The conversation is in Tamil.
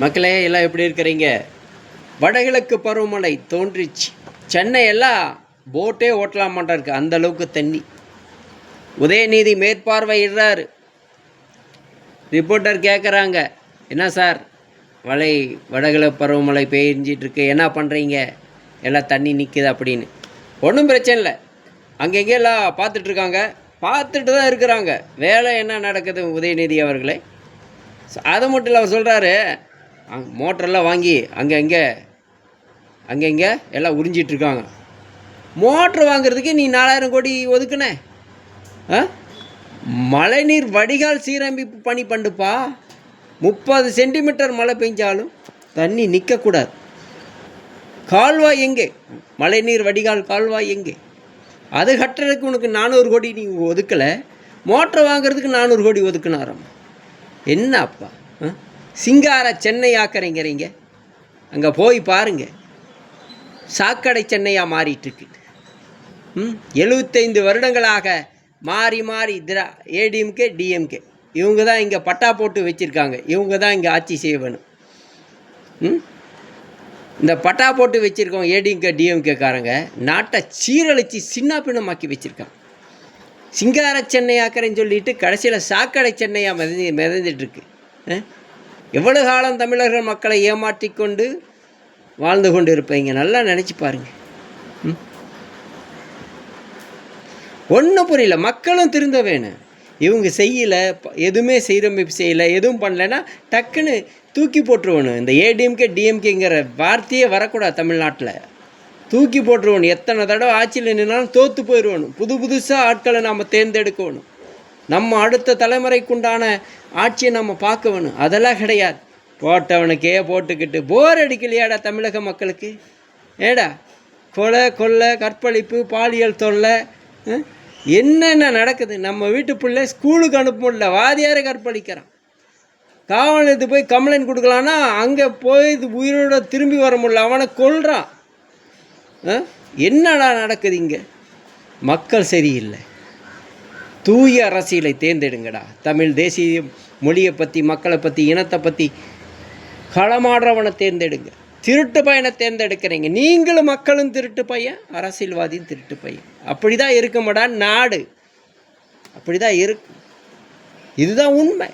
மக்களே எல்லாம் எப்படி இருக்கிறீங்க? வடகிழக்கு பருவமழை தோன்றிச்சு. சென்னை எல்லாம் போட்டே ஓட்டலாம் மாட்டாருக்கு அந்த அளவுக்கு தண்ணி. உதயநிதி மேற்பார்வையிடுறாரு. ரிப்போர்ட்டர் கேட்குறாங்க என்ன சார்? மழை வடகிழக்கு பருவமழை பெய்ஞ்சிட்டுருக்கு என்ன பண்ணுறீங்க எல்லாம் தண்ணி நிற்குது அப்படின்னு. ஒன்றும் பிரச்சனை இல்லை. அங்கங்கே எல்லாம் பார்த்துட்ருக்காங்க. பார்த்துட்டு தான் இருக்கிறாங்க. வேலை என்ன நடக்குது உதயநிதி அவர்களே? அது மட்டும் இல்லை அவர் சொல்கிறாரு மோட்டரெல்லாம் வாங்கி அங்கங்கே அங்கங்கே எல்லாம் உறிஞ்சிட்டு இருக்காங்க மோட்ரு வாங்குறதுக்கு நீ நாலாயிரம் கோடி ஒதுக்குன? ஆ? மழைநீர் வடிகால் சீரமைப்பு பணி பண்ணுப்பா. முப்பது சென்டிமீட்டர் மழை பெஞ்சாலும் தண்ணி நிற்கக்கூடாது கால்வாய் எங்கே? மழைநீர் வடிகால் கால்வாய் எங்கே? அது கட்டுறதுக்கு உனக்கு நானூறு கோடி நீ ஒதுக்கலை. மோட்டர் வாங்குறதுக்கு நானூறு கோடி ஒதுக்குனாராம். என்ன அப்பா? ஆ? சிங்கார சென்னை ஆக்கறீங்கிறீங்க அங்கே போய் பாருங்க. சாக்கடை சென்னையாக மாறிட்டுருக்கு. ம் எழுபத்தைந்து வருடங்களாக மாறி மாறி திரா ஏடிஎம்கே டிஎம்கே. இவங்க தான் இங்கே பட்டா போட்டு வச்சுருக்காங்க. இவங்க தான் இங்கே ஆட்சி செய்ய வேணும் ம் இந்த பட்டா போட்டு வச்சுருக்கோம் ஏடிஎம்கே டிஎம்கேக்காரங்க நாட்டை சீரழித்து சின்ன பின்னமாக்கி வச்சுருக்காங்க. சிங்கார சென்னை ஆக்கிறேன்னு சொல்லிட்டு கடைசியில் சாக்கடை சென்னையாக மிதந்து மிதந்துட்டுருக்கு எவ்வளவு காலம் தமிழர்கள் மக்களை ஏமாற்றி கொண்டு வாழ்ந்து கொண்டு இருப்பீங்க நல்லா நினச்சி பாருங்கள் ஒன்றும் புரியல. மக்களும் திருந்த வேணும் இவங்க செய்யலை எதுவுமே சீரமைப்பு செய்யலை எதுவும் பண்ணலைன்னா டக்குன்னு தூக்கி போட்டுருவணும் இந்த ஏடிஎம்கே டிஎம்கேங்கிற வார்த்தையே வரக்கூடாது தமிழ்நாட்டில். தூக்கி போட்டுருவணும் எத்தனை தடவை ஆட்சியில் நின்னாலும் தோற்று போயிடுவணும் புது புதுசாக ஆட்களை நாம் தேர்ந்தெடுக்கணும். நம்ம அடுத்த தலைமுறைக்குண்டான ஆட்சியை நம்ம பார்க்க வேணும். அதெல்லாம் கிடையாது. போட்டவனுக்கே போட்டுக்கிட்டு போர் அடிக்கலையாடா தமிழக மக்களுக்கு? ஏடா? கொலை கொள்ளை கற்பழிப்பு பாலியல் தொல்லை என்னென்ன நடக்குது? நம்ம வீட்டு பிள்ளை ஸ்கூலுக்கு அனுப்ப முடியல. வாதியாரை கற்பழிக்கிறான். காவல் நிலையத்துக்கு போய் கம்ப்ளைண்ட் கொடுக்கலான்னா அங்கே போய் இது உயிரோட திரும்பி வர முடியல. அவனை கொள்கிறான் என்னடா நடக்குது இங்கே? மக்கள் சரியில்லை. தூய அரசியலை தேர்ந்தெடுங்கடா. தமிழ் தேசிய மொழியை பற்றி மக்களை பற்றி இனத்தை பற்றி களமாடுறவனை தேர்ந்தெடுங்க. திருட்டு பையனை தேர்ந்தெடுக்கிறீங்க. நீங்களும் மக்களும் திருட்டு பையன் அரசியல்வாதியும் திருட்டு பையன். அப்படி தான் இருக்குமாடா நாடு. அப்படி தான் இருக்கும் இதுதான் உண்மை.